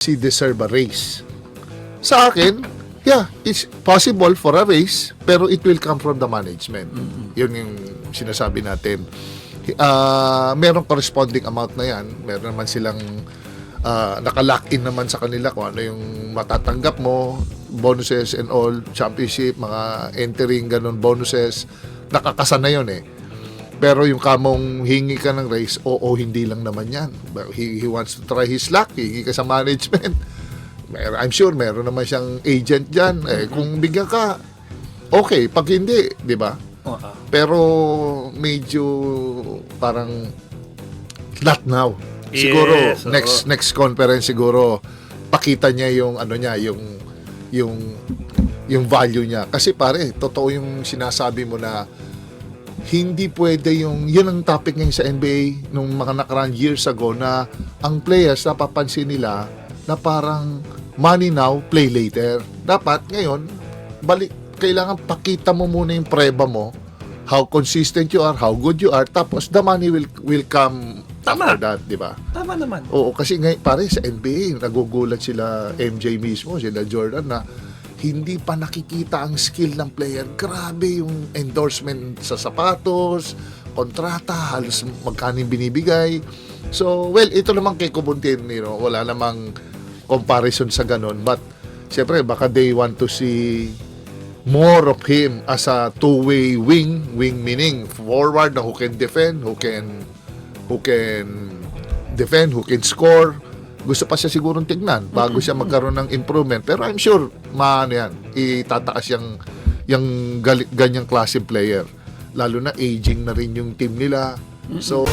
he deserve a raise. Sa akin, yeah, it's possible for a raise, pero it will come from the management. Yun yung sinasabi natin. Ah, merong corresponding amount na yan. Meron naman silang ah, nakalock in naman sa kanila kung ano yung matatanggap mo, bonuses and all, championship, mga entering, ganun, bonuses. Nakakasana yun eh. Pero yung kamong hingi ka ng raise, oo, hindi lang naman yan. He, he wants to try his luck, hingi ka sa management. Mer- I'm sure meron naman siyang agent dyan. Eh, kung bigyan ka, okay. Pag hindi, di ba? Pero medyo parang not now. Siguro Yes, oo. next next conference siguro pakita niya yung ano niya, yung yung yung value niya. Kasi pare, totoo yung sinasabi mo na hindi pwede yung yun ang topic ngayon sa NBA nung mga nakaraan years ago na ang players napapansin nila na parang money now, play later. Dapat ngayon, balik kailangan pakita mo muna yung preba mo how consistent you are, how good you are, tapos the money will will come Tama. after that, di ba? Tama naman. Oo, kasi ngay pare sa NBA, nagugulat sila MJ mismo, sila Jordan na hindi pa nakikita ang skill ng player. Grabe yung endorsement sa sapatos, kontrata, halos magkano binibigay. So, well, ito naman kay Kubuntin, you know, wala namang comparison sa ganun. But, syempre, baka they want to see more of him as a two-way wing, wing meaning forward who can defend, who can who can defend, who can score. Gusto pa siya sigurong tignan bago siya magkaroon ng improvement. Pero I'm sure, maano yan, itataas yung, yung ganyang klaseng player. Lalo na aging na rin yung team nila. So,